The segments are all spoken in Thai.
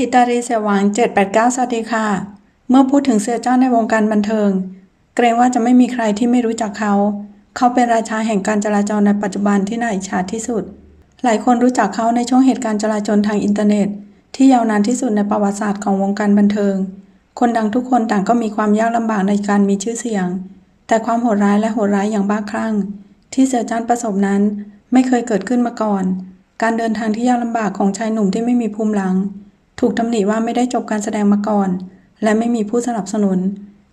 ทิตารีเสียหวัง 789 สวัสดีค่ะ เมื่อพูดถึงเสือเจ้าในวงการบันเทิง เกรงว่าจะไม่มีใครที่ไม่รู้จักเขา เขาเป็นราชาแห่งการจราจรในปัจจุบันที่น่าอิจฉาที่สุด หลายคนรู้จักเขาในช่วงเหตุการณ์จราจรทางอินเทอร์เน็ต ที่ยาวนานที่สุดในประวัติศาสตร์ของวงการบันเทิง คนดังทุกคนต่างก็มีความยากลำบากในการมีชื่อเสียง แต่ความโหดร้ายและโหดร้ายอย่างบ้าคลั่ง ที่เสือจ้านประสบนั้นไม่เคยเกิดขึ้นมาก่อน การเดินทางที่ยากลำบากของชายหนุ่มที่ไม่มีภูมิหลัง ถูกตำหนิว่าไม่ได้จบการแสดงมาก่อน และไม่มีผู้สนับสนุน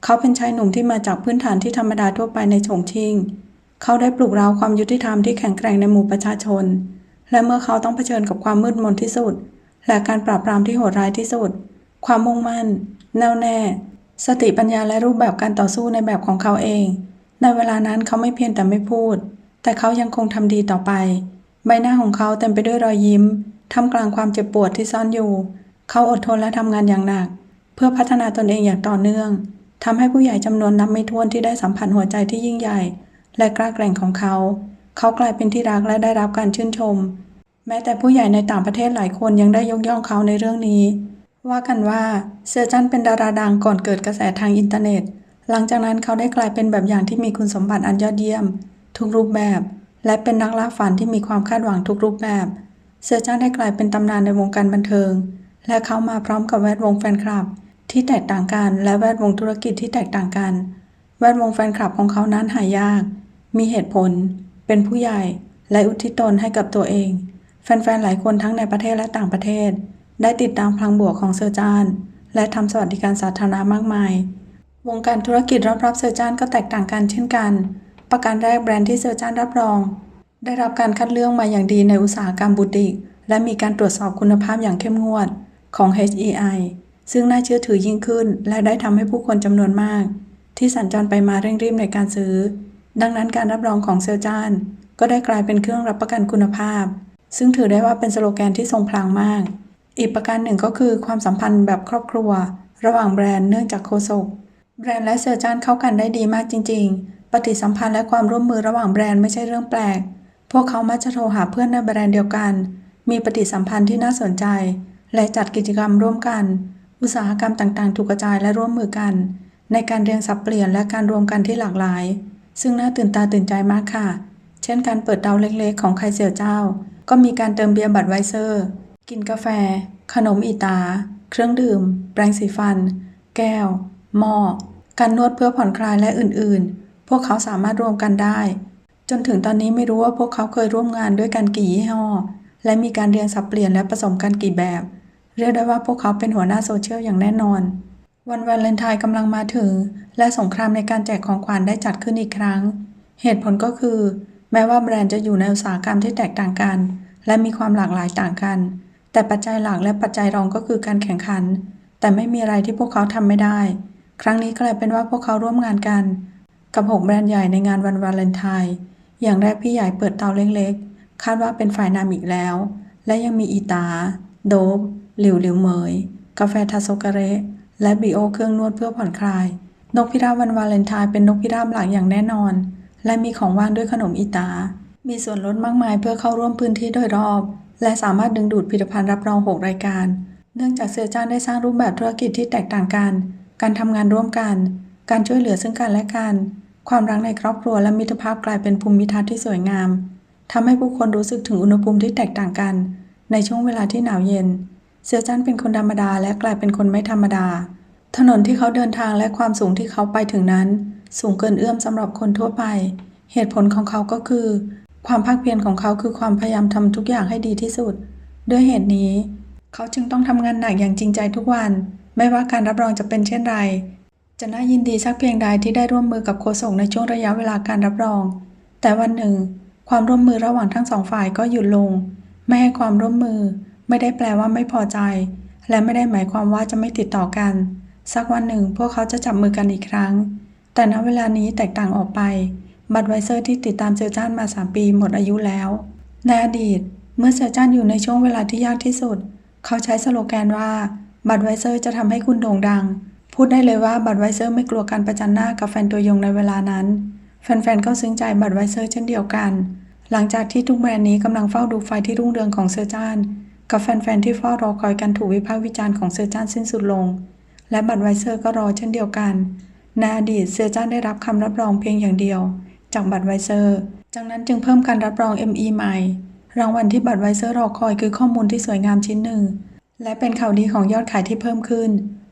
เขาเป็นชายหนุ่มที่มาจากพื้นฐานที่ธรรมดาทั่วไปในฉงชิ่งเขาได้ปลุกเร้าความยุติธรรมที่แข็งแกร่งในหมู่ประชาชน และเมื่อเขาต้องเผชิญกับความมืดมนที่สุด และการปราบปรามที่โหดร้ายที่สุด ความมุ่งมั่น แน่วแน่ สติปัญญาและรูปแบบการต่อสู้ในแบบของเขาเอง ในเวลานั้นเขาไม่เพียงแต่ไม่พูด แต่เขายังคงทำดีต่อไป ใบหน้าของเขาเต็มไปด้วยรอยยิ้มท่ามกลางความเจ็บปวดที่ซ่อนอยู่ เขาอดทนและทำงานอย่างหนัก เพื่อพัฒนาตนเองอย่างต่อเนื่องทำให้ผู้ใหญ่จำนวนนับไม่ถ้วนที่ได้สัมผัสหัวใจที่ยิ่งใหญ่ และกล้าแกร่งของเขา เขากลายเป็นที่รักและได้รับการชื่นชม แม้แต่ผู้ใหญ่ในต่างประเทศหลายคนยังได้ยกย่องเขาในเรื่องนี้ ว่ากันว่าเซอร์จันเป็นดาราดังก่อนเกิดกระแสทางอินเทอร์เน็ต หลังจากนั้นเขาได้กลายเป็นแบบอย่างที่มีคุณสมบัติอันยอดเยี่ยม ทุกรูปแบบ และเป็นนักล่าฝันที่มีความคาดหวังทุกรูปแบบ เซอร์จันได้กลายเป็นตำนานในวงการบันเทิง และเขามาพร้อมกับแวดวงแฟนคลับ ที่แตกต่างกัน และแวดวงธุรกิจที่แตกต่างกัน แวดวงแฟนคลับของเขานั้นหายาก มีเหตุผล เป็นผู้ใหญ่ และอุทิศตนให้กับตัวเอง แฟนๆ หลายคนทั้งในประเทศและต่างประเทศ ได้ติดตามพลังบวกของเซอร์จาน และทำสวัสดิการสาธารณะมากมายวงการธุรกิจรอบๆเซอร์จานก็แตกต่างกันเช่นกัน ประการแรกแบรนด์ที่เซอร์จานรับรอง ได้รับการคัดเลือกมาอย่างดีในอุตสาหกรรมบูติก และมีการตรวจสอบคุณภาพอย่างเข้มงวด ของ HEI ซึ่งน่าเชื่อถือยิ่งขึ้น และได้ทำให้ผู้คนจำนวนมาก ที่สัญจรไปมาเร่งรีบในการซื้อ ดังนั้นการรับรองของเซอร์จานก็ได้กลายเป็นเครื่องรับประกันคุณภาพ ซึ่งถือได้ว่าเป็นสโลแกนที่ทรงพลังมาก อีกประการหนึ่งก็คือความสัมพันธ์แบบครอบครัว ระหว่างแบรนด์เนื่องจากโคศกแบรนด์และเซอร์จานเข้ากันได้ดีมากจริง ๆ ปฏิสัมพันธ์และความร่วมมือระหว่างแบรนด์ไม่ใช่เรื่องแปลก พวกเขามักจะโทรหาเพื่อนในแบรนด์เดียวกัน มีปฏิสัมพันธ์ที่น่าสนใจ และจัดกิจกรรมร่วมกัน อุตสาหกรรมต่างๆ ถูกกระจายและร่วมมือกัน ในการเรียนสับเปลี่ยนและการรวมกันที่หลากหลาย ซึ่งน่าตื่นตาตื่นใจมากค่ะ เช่นการเปิดเตาเล็กๆ ของใครเสี่ยวเจ้า ก็มีการเติมเบียร์บัตไวเซอร์ กินกาแฟ ขนมอีตา เครื่องดื่ม แปรงสีฟัน แก้ว หม้อ การนวดเพื่อผ่อนคลายและอื่นๆ พวกเขาสามารถรวมกันได้ จนถึงตอนนี้ไม่รู้ว่าพวกเขาเคยร่วมงานด้วยกันกี่ยี่ห้อและมีการเรียนสับเปลี่ยนและผสมกันกี่แบบ เรียกได้ว่าพวกเขาเป็นหัวหน้าโซเชียลอย่างแน่นอน วันวาเลนไทน์กำลังมาถึง และสงครามในการแจกของขวัญได้จัดขึ้นอีกครั้ง เหตุผลก็คือ แม้ว่าแบรนด์จะอยู่ในอุตสาหกรรมที่แตกต่างกัน และมีความหลากหลายต่างกัน แต่ปัจจัยหลักและปัจจัยรองก็คือการแข่งขัน แต่ไม่มีอะไรที่พวกเขาทำไม่ได้ ครั้งนี้กลายเป็นว่าพวกเขาร่วมงานกัน กับหกแบรนด์ใหญ่ในงานวันวาเลนไทน์อย่างแรกพี่ใหญ่เปิดเตาเล็กๆคาดว่าเป็นฝ่ายนำอีกแล้ว และยังมีอีตา โดบ หลิวหลิวเหมย กาแฟทาโซกะเระ และบีโอเครื่องนวดเพื่อผ่อนคลาย นกพิราบวันวาเลนไทน์เป็นนกพิราบหลักอย่างแน่นอน และมีของว่างด้วยขนมอีตา มีส่วนลดมากมายเพื่อเข้าร่วมพื้นที่โดยรอบ และสามารถดึงดูดผลิตภัณฑ์รับรอง 6 รายการ เนื่องจากเสือจ้านได้สร้างรูปแบบธุรกิจที่แตกต่างกัน การทำงานร่วมกัน การช่วยเหลือซึ่งกันและกัน ความรักในครอบครัวและมิตรภาพกลายเป็นภูมิทัศน์ที่สวยงามทำให้ผู้คนรู้สึกถึงอุณหภูมิที่แตกต่างกัน ในช่วงเวลาที่หนาวเย็น เสือจันเป็นคนธรรมดาและกลายเป็นคนไม่ธรรมดา ถนนที่เขาเดินทางและความสูงที่เขาไปถึงนั้น สูงเกินเอื้อมสำหรับคนทั่วไป เหตุผลของเขาก็คือ ความภาคเพียรของเขาคือความพยายามทำทุกอย่างให้ดีที่สุด ด้วยเหตุนี้ เขาจึงต้องทำงานหนักอย่างจริงใจทุกวัน ไม่ว่าการรับรองจะเป็นเช่นไร จะน่ายินดีสักเพียงใดที่ได้ร่วมมือกับโฆษกในช่วงระยะเวลาการรับรอง แต่วันหนึ่ง ความร่วมมือระหว่างทั้งสองฝ่ายก็หยุดลง ไม่ให้ความร่วมมือ ไม่ได้แปลว่าไม่พอใจ และไม่ได้หมายความว่าจะไม่ติดต่อกัน สักวันหนึ่งพวกเขาจะจับมือกันอีกครั้ง แต่ณเวลานี้แตกต่างออกไป บัตไวเซอร์ที่ติดตามเซอร์จานมา 3 ปีหมดอายุแล้ว ในอดีต เมื่อเซอร์จานอยู่ในช่วงเวลาที่ยากที่สุด เขาใช้สโลแกนว่าบัตไวเซอร์จะทำให้คุณโด่งดัง พูดได้เลยว่าบัตไวเซอร์ไม่กลัวการประจันหน้ากับแฟนตัวยงในเวลานั้น แฟนๆก็ซึ้งใจบัตไวเซอร์เช่นเดียวกัน หลังจากที่ทุกแบรนด์นี้กำลังเฝ้าดูไฟที่รุ่งเรืองของเซอร์จาน กับแฟนๆที่เฝ้ารอคอยการถูกวิพากษ์วิจารณ์ของเซอร์จานสิ้นสุดลง และบัตไวเซอร์ก็รอเช่นเดียวกันในอดีตเซอร์จานได้รับคำรับรองเพียงอย่างเดียว จากบัตไวเซอร์ จากนั้นจึงเพิ่มการรับรอง ME ใหม่ รางวัลที่บัตไวเซอร์รอคอยคือข้อมูลที่สวยงามชิ้นหนึ่ง และเป็นข่าวดีของยอดขายที่เพิ่มขึ้น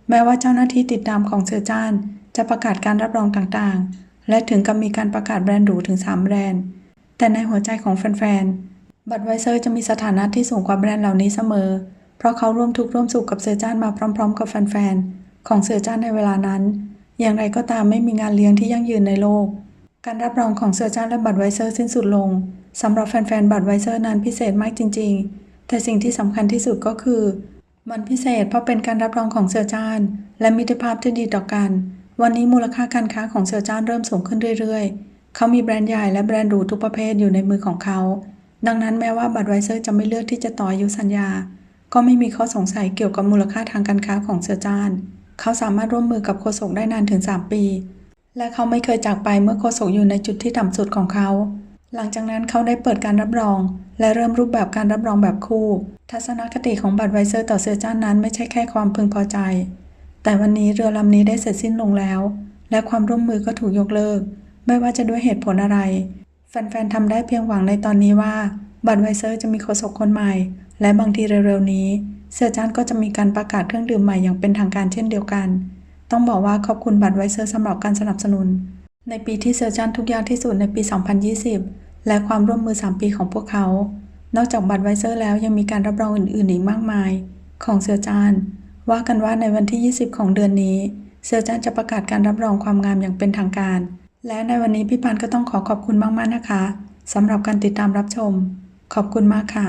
แม้ว่าเจ้าหน้าที่ติดตามของเซอร์จานจะประกาศการรับรองต่างๆ และถึงกับมีการประกาศแบรนด์หรูถึง 3 แบรนด์ แต่ในหัวใจของแฟนๆ บัตรไวเซอร์จะมีสถานะที่สูงกว่าแบรนด์เหล่านี้เสมอ เพราะเขาร่วมทุกข์ร่วมสุขกับเซอร์จานมาพร้อม ๆ กับแฟนๆ ของเซอร์จานในเวลานั้น อย่างไรก็ตามไม่มีงานเลี้ยงที่ยั่งยืนในโลก การรับรองของเซอร์จานและบัตรไวเซอร์สิ้นสุดลงสำหรับแฟนๆ บัตรไวเซอร์นั้นพิเศษมากจริง ๆ แต่สิ่งที่สำคัญที่สุดก็คือ มันพิเศษเพราะเป็นการรับรองของเซอร์จานและมิตรภาพที่ดีต่อกัน วันนี้มูลค่าการค้าของเซอร์จานเริ่มสูงขึ้นเรื่อยๆ เขามีแบรนด์ใหญ่และแบรนด์หรูทุกประเภทอยู่ในมือของเขา ดังนั้นแม้ว่าบัตไวเซอร์จะไม่เลือกที่จะต่ออายุสัญญา ก็ไม่มีข้อสงสัยเกี่ยวกับมูลค่าทางการค้าของเซอร์จานเขาสามารถร่วมมือกับโฆษกได้นานถึง 3 ปี และเขาไม่เคยจากไปเมื่อโฆษกอยู่ในจุดที่ต่ำสุดของเขา หลังจากนั้นเขาได้เปิดการรับรอง และเริ่มรูปแบบการรับรองแบบคู่ ทัศนคติของบัตไวเซอร์ต่อเซอร์จานนั้นไม่ใช่แค่ความพึงพอใจ แต่วันนี้เรือลำนี้ได้เสร็จสิ้นลงแล้ว และความร่วมมือก็ถูกยกเลิก ไม่ว่าจะด้วยเหตุผลอะไร แฟนๆทำได้เพียงหวังในตอนนี้ว่าบัตไวเซอร์จะมีโฆษกคนใหม่ และบางทีเร็วๆนี้ เซอร์จานก็จะมีการประกาศเครื่องดื่มใหม่อย่างเป็นทางการเช่นเดียวกัน ต้องบอกว่าขอบคุณบัตไวเซอร์สำหรับการสนับสนุน ในปีที่เซอร์จานทุกอย่างที่สุดในปี 2020 และความร่วมมือ 3 ปีของพวกเขา นอกจากบัตไวเซอร์แล้วยังมีการรับรองอื่นๆอีกมากมาย ของเซอร์จานว่ากันว่าในวันที่ 20 ของเดือนนี้ เซอร์จานจะประกาศการรับรองความงามอย่างเป็นทางการ และในวันนี้พี่ปานก็ต้องขอขอบคุณมากๆนะคะสำหรับการติดตามรับชม ขอบคุณมากค่ะ